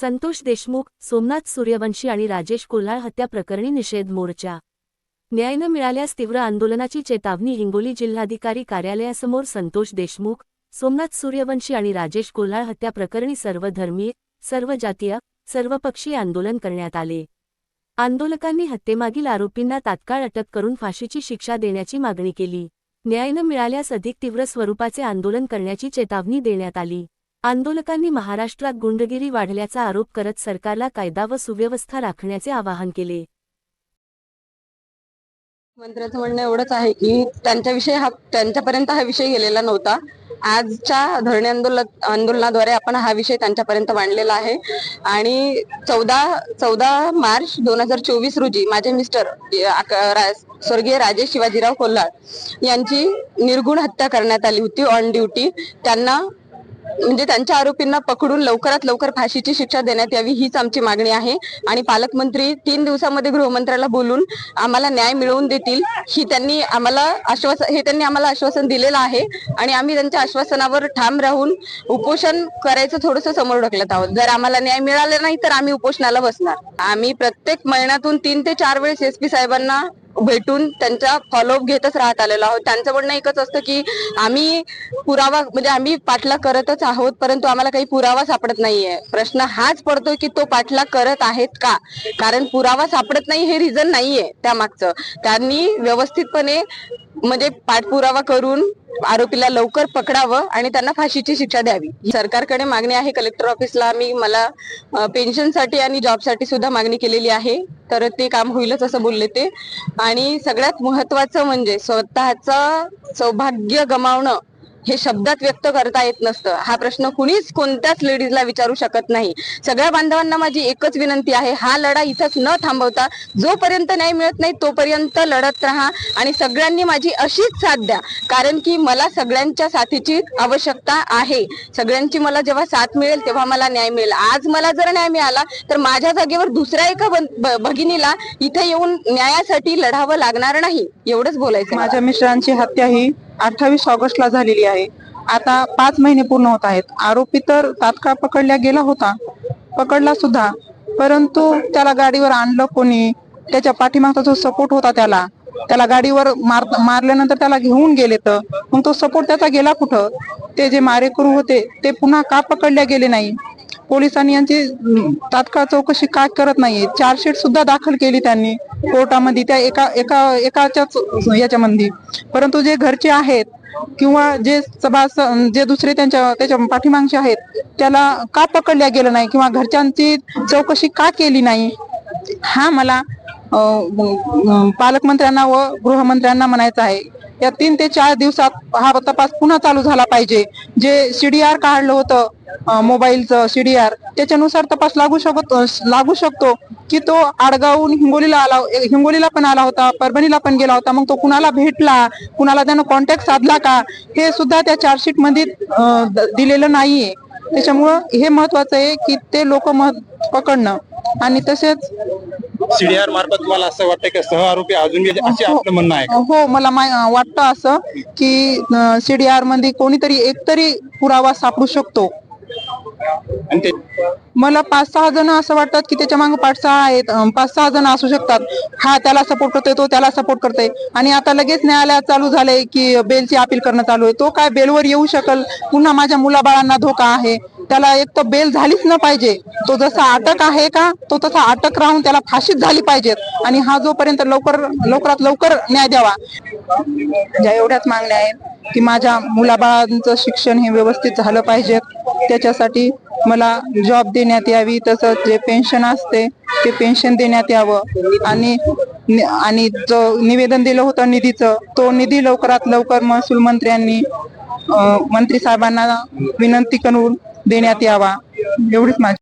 संतोष देशमुख सोमनाथ सूर्यवंशी आणि राजेश कोल्हाळ हत्या प्रकरणी निषेध मोर्चा. न्याय न मिळाल्यास तीव्र आंदोलनाची चेतावणी हिंगोली जिल्हाधिकारी कार्यालयासमोर संतोष देशमुख सोमनाथ सूर्यवंशी आणि राजेश कोल्हाळ हत्या प्रकरणी सर्व धर्मीय सर्व जातीय सर्वपक्षीय आंदोलन करण्यात आले. आंदोलकांनी हत्येमागील आरोपींना तात्काळ अटक करून फाशीची शिक्षा देण्याची मागणी केली. न्याय न मिळाल्यास अधिक तीव्र स्वरूपाचे आंदोलन करण्याची चेतावणी देण्यात आली. आंदोलकांनी महाराष्ट्रात गुंडगिरी वाढल्याचा आरोप करत सरकारला कायदा व सुव्यवस्था राखण्याचे आवाहन केले. मंत्र्याचं म्हणणं एवढंच आहे की त्यांच्याविषयी हा त्यांच्यापर्यंत हा विषय गेलेला नव्हता. आजच्या धरणे आंदोलन आंदोलनाद्वारे आपण हा विषय त्यांच्यापर्यंत मांडलेला आहे. आणि चौदा चौदा मार्च दोन हजार चोवीस रोजी माझे मिस्टर स्वर्गीय राजेश शिवाजीराव कोल्हार यांची निर्गुण हत्या करण्यात आली होती ऑन ड्युटी त्यांना म्हणजे त्यांच्या आरोपींना पकडून लवकरात लवकर फाशीची शिक्षा देण्यात यावी हीच आमची मागणी आहे. आणि पालकमंत्री तीन दिवसामध्ये गृहमंत्र्याला बोलून आम्हाला न्याय मिळवून देतील ही त्यांनी आम्हाला आश्वासन हे त्यांनी आम्हाला आश्वासन दिलेलं आहे. आणि आम्ही त्यांच्या आश्वासनावर ठाम राहून उपोषण करायचं थोडस समोर ढकलत आहोत. जर आम्हाला न्याय मिळाला नाही तर आम्ही उपोषणाला बसणार. आम्ही प्रत्येक महिन्यातून तीन ते चार वेळेस एस पी साहेबांना भेटून त्यांचा फॉलोअप घेतच राहत आलेलो आहोत. त्यांचं म्हणणं एकच असतं की आम्ही पुरावा म्हणजे आम्ही पाठलाग करतच आहोत परंतु आम्हाला काही पुरावा सापडत नाहीये. प्रश्न हाच पडतोय की तो पाठलाग करत आहेत का? कारण पुरावा सापडत नाही हे रिझन नाहीये त्या मागचं त्यांनी व्यवस्थितपणे म्हणजे पाठपुरावा करून आरोपीला लवकर पकडावं आणि त्यांना फाशीची शिक्षा द्यावी. सरकारकडे मागणी आहे. कलेक्टर ऑफिसला आम्ही मला पेन्शनसाठी आणि जॉबसाठी सुद्धा मागणी केलेली आहे. तर ते काम होईलच असं बोलले ते. आणि सगळ्यात महत्वाचं म्हणजे स्वतःचं सौभाग्य गमावणं हे शब्दात व्यक्त करता येत नसतं. हा प्रश्न कुणीच कोणत्याच लेडीजला विचारू शकत नाही. सगळ्या बांधवांना माझी एकच विनंती आहे हा लढा इथंच न थांबवता जोपर्यंत न्याय मिळत नाही तोपर्यंत लढत राहा आणि सगळ्यांनी माझी अशीच साथ द्या. कारण की मला सगळ्यांच्या साथीची आवश्यकता आहे. सगळ्यांची मला जेव्हा साथ मिळेल तेव्हा मला न्याय मिळेल. आज मला जर न्याय मिळाला तर माझ्या जागेवर दुसऱ्या एका बन- भगिनीला इथे येऊन न्यायासाठी लढावं लागणार नाही. एवढंच बोलायचं माझ्या मिस्टरांची हत्या ही अठ्ठावीस ऑगस्टला झालेली आहे. आता पाच महिने पूर्ण होत आहेत. आरोपी तर तात्काळ पकडला गेला होता. पकडला सुद्धा. परंतु त्याला गाडीवर आणलं कोणी? त्याच्या पाठीमागचा जो सपोर्ट होता त्याला त्याला गाडीवर मार मारल्यानंतर त्याला घेऊन गेले तर? मग तो सपोर्ट त्याचा गेला कुठं? ते जे मारेकरू होते ते पुन्हा का पकडले गेले नाही? पोलिसांनी यांची तात्काळ चौकशी का करत नाहीये? चार्जशीट सुद्धा दाखल केली त्यांनी. कोर्टामध्ये त्या एका एका एकाच्याच याच्यामध्ये. परंतु जे घरचे आहेत किंवा जे सभास जे दुसरे त्यांच्या त्याच्या पाठीमागचे आहेत त्याला का पकडल्या गेलं नाही किंवा घरच्यांची चौकशी का केली नाही? हा मला पालकमंत्र्यांना व गृहमंत्र्यांना म्हणायचं आहे. या तीन ते चार दिवसात हा तपास पुन्हा चालू झाला पाहिजे. जे सीडीआर काढलं होतं मोबाईलचं सीडीआर त्याच्यानुसार तपास लागू शकत लागू शकतो की तो आडगावून हिंगोलीला आला हिंगोलीला पण आला होता परभणीला पण गेला होता मग तो कुणाला भेटला कुणाला त्यानं कॉन्टॅक्ट साधला का हे सुद्धा त्या चार्जशीटमध्ये दिलेलं नाहीये. त्याच्यामुळं हे महत्वाचं आहे की ते लोक पकडणं. आणि तसेच सीडीआर मार्फत तुम्हाला असं वाटतं की सह आरोपी अजून गेले असे आपलं म्हणणं आहे का? हो मला वाटतं असं की सीडीआरमध्ये कोणीतरी एकतरी पुरावा सापडू शकतो आणि ते मला पाच सहा जण असं वाटतात की त्याच्यामागे पाच सहा आहेत. पाच सहा जण असू शकतात. हा त्याला सपोर्ट करतोय तो त्याला सपोर्ट करतोय. आणि आता लगेच न्यायालयात चालू झालंय की बेलची अपील करणं चालू आहे. तो काय बेलवर येऊ शकल? पुन्हा माझ्या मुलाबाळांना धोका आहे. त्याला एक तर बेल झालीच न पाहिजे. तो जसा अटक आहे का तो तसा अटक राहून त्याला फाशीच झाली पाहिजेत. आणि हा जोपर्यंत लवकर लवकरात लवकर न्याय द्यावा. ज्या एवढ्याच मागण्या आहेत की माझ्या मुलाबाळांचं शिक्षण हे व्यवस्थित झालं पाहिजे. त्याच्यासाठी मला जॉब देण्यात यावी तसंच जे पेन्शन असते ते पेन्शन देण्यात यावं. आणि आणि जो निवेदन दिलं होतं निधीचं तो निधी लवकरात लवकर महसूल मंत्र्यांनी मंत्री साहेबांना विनंती करून देण्यात यावा. एवढीच माझी